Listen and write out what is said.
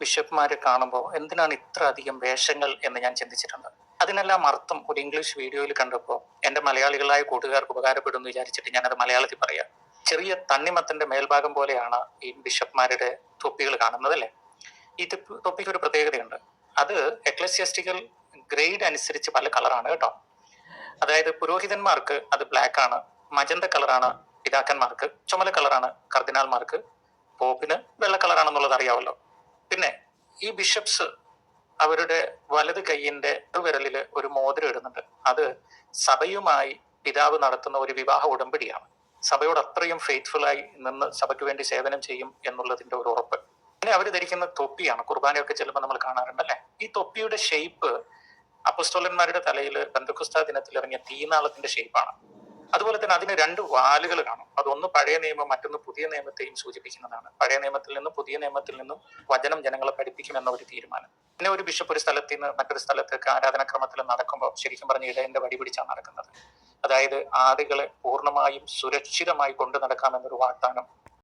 ബിഷപ്പ്മാരെ കാണുമ്പോൾ എന്തിനാണ് ഇത്ര അധികം വേഷങ്ങൾ എന്ന് ഞാൻ ചിന്തിച്ചിട്ടുണ്ട്. അതിനെല്ലാം അർത്ഥം ഒരു ഇംഗ്ലീഷ് വീഡിയോയിൽ കണ്ടപ്പോൾ എന്റെ മലയാളികളായ കൂട്ടുകാർക്ക് ഉപകാരപ്പെടും എന്ന് വിചാരിച്ചിട്ട് ഞാനത് മലയാളത്തിൽ പറയാം. ചെറിയ തണ്ണിമത്തന്റെ മേൽഭാഗം പോലെയാണ് ഈ ബിഷപ്പ്മാരുടെ തൊപ്പികൾ കാണുന്നത് അല്ലേ? ഈ തൊപ്പിക്ക് ഒരു പ്രത്യേകതയുണ്ട്. അത് എക്ലസിയസ്റ്റിക്കൽ ഗ്രേഡ് അനുസരിച്ച് പല കളറാണ് കേട്ടോ. അതായത് പുരോഹിതന്മാർക്ക് അത് ബ്ലാക്ക് ആണ് മജന്ത കളറാണ് പിതാക്കന്മാർക്ക് ചുമല കളറാണ് കർദിനാൾമാർക്ക് പോപ്പിന് വെള്ള കളറാണെന്നുള്ളത് അറിയാമല്ലോ പിന്നെ ഈ ബിഷപ്സ് അവരുടെ വലത് കൈയിന്റെ വിരലിൽ ഒരു മോതിരം ഇടുന്നുണ്ട്. അത് സഭയുമായി പിതാവ് നടത്തുന്ന ഒരു വിവാഹ ഉടമ്പടിയാണ്. സഭയോട് അത്രയും ഫെയ്ത്ത്ഫുൾ ആയി നിന്ന് സഭയ്ക്ക് വേണ്ടി സേവനം ചെയ്യും എന്നുള്ളതിന്റെ ഒരു ഉറപ്പ്. പിന്നെ അവർ ധരിക്കുന്ന തൊപ്പിയാണ്. കുർബാനയൊക്കെ ചെല്ലുമ്പോൾ നമ്മൾ കാണാറുണ്ട് അല്ലെ? ഈ തൊപ്പിയുടെ ഷേപ്പ് അപ്പസ്തോലന്മാരുടെ തലയിൽ ബന്ധുക്കുസ്ത ദിനത്തിൽ ഇറങ്ങിയ തീനാളത്തിന്റെ ഷേപ്പാണ് അതുപോലെ തന്നെ അതിന് രണ്ട് വാലുകൾ കാണും. അതൊന്ന് പഴയ നിയമം മറ്റൊന്ന് പുതിയ നിയമത്തെയും സൂചിപ്പിക്കുന്നതാണ്. പഴയ നിയമത്തിൽ നിന്നും പുതിയ നിയമത്തിൽ നിന്നും വചനം ജനങ്ങളെ പഠിപ്പിക്കുമെന്ന ഒരു തീരുമാനം. പിന്നെ ഒരു ബിഷപ്പ് ഒരു സ്ഥലത്ത് നിന്ന് മറ്റൊരു സ്ഥലത്തേക്ക് ആരാധനാക്രമത്തിൽ നടക്കുമ്പോൾ ശരിക്കും പറഞ്ഞ ഇടയന്റെ വടി പിടിച്ചാണ് നടക്കുന്നത്. അതായത് ആദികളെ പൂർണമായും സുരക്ഷിതമായി കൊണ്ടു നടക്കാമെന്നൊരു വാഗ്ദാനം